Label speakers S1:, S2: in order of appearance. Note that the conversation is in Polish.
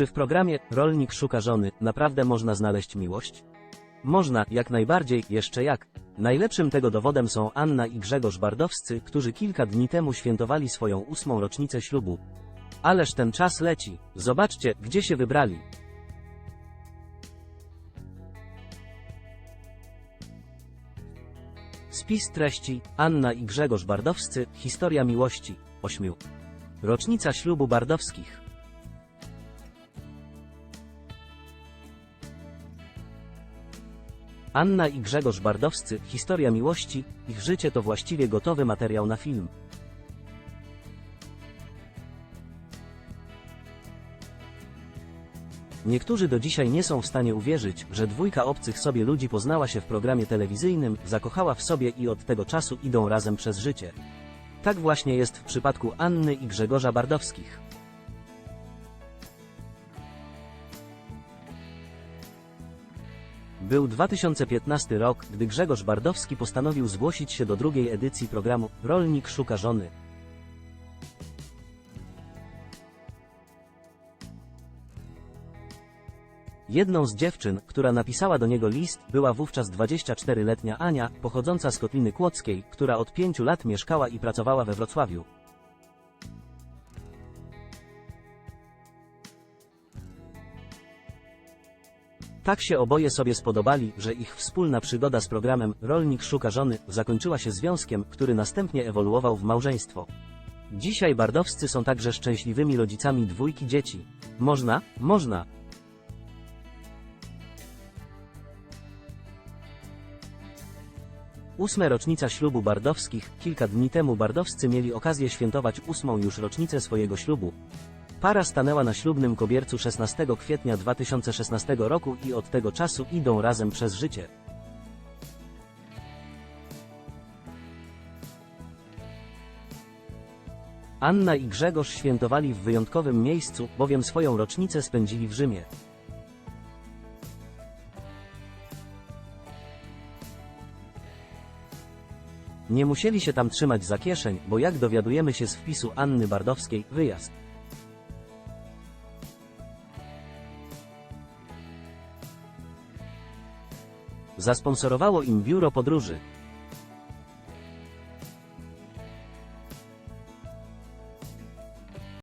S1: Czy w programie Rolnik szuka żony naprawdę można znaleźć miłość? Można, jak najbardziej, jeszcze jak. Najlepszym tego dowodem są Anna i Grzegorz Bardowscy, którzy kilka dni temu świętowali swoją ósmą rocznicę ślubu. Ależ ten czas leci. Zobaczcie, gdzie się wybrali. Spis treści Anna i Grzegorz Bardowscy Historia miłości 8. Rocznica ślubu Bardowskich. Anna i Grzegorz Bardowscy Historia miłości Ich życie to właściwie gotowy materiał na film. Niektórzy do dzisiaj nie są w stanie uwierzyć, że dwójka obcych sobie ludzi poznała się w programie telewizyjnym, zakochała w sobie i od tego czasu idą razem przez życie. Tak właśnie jest w przypadku Anny i Grzegorza Bardowskich. Był 2015 rok, gdy Grzegorz Bardowski postanowił zgłosić się do drugiej edycji programu Rolnik szuka żony. Jedną z dziewczyn, która napisała do niego list, była wówczas 24-letnia Ania, pochodząca z Kotliny Kłodzkiej, która od pięciu lat mieszkała i pracowała we Wrocławiu. Tak się oboje sobie spodobali, że ich wspólna przygoda z programem Rolnik szuka żony zakończyła się związkiem, który następnie ewoluował w małżeństwo. Dzisiaj bardowscy są także szczęśliwymi rodzicami dwójki dzieci. Można? Można. Ósme rocznica ślubu Bardowskich. Kilka dni temu Bardowscy mieli okazję świętować ósmą już rocznicę swojego ślubu. Para stanęła na ślubnym kobiercu 16 kwietnia 2016 roku i od tego czasu idą razem przez życie. Anna i Grzegorz świętowali w wyjątkowym miejscu, bowiem swoją rocznicę spędzili w Rzymie. Nie musieli się tam trzymać za kieszeń, bo jak dowiadujemy się z wpisu Anny Bardowskiej, wyjazd. Zasponsorowało im biuro podróży.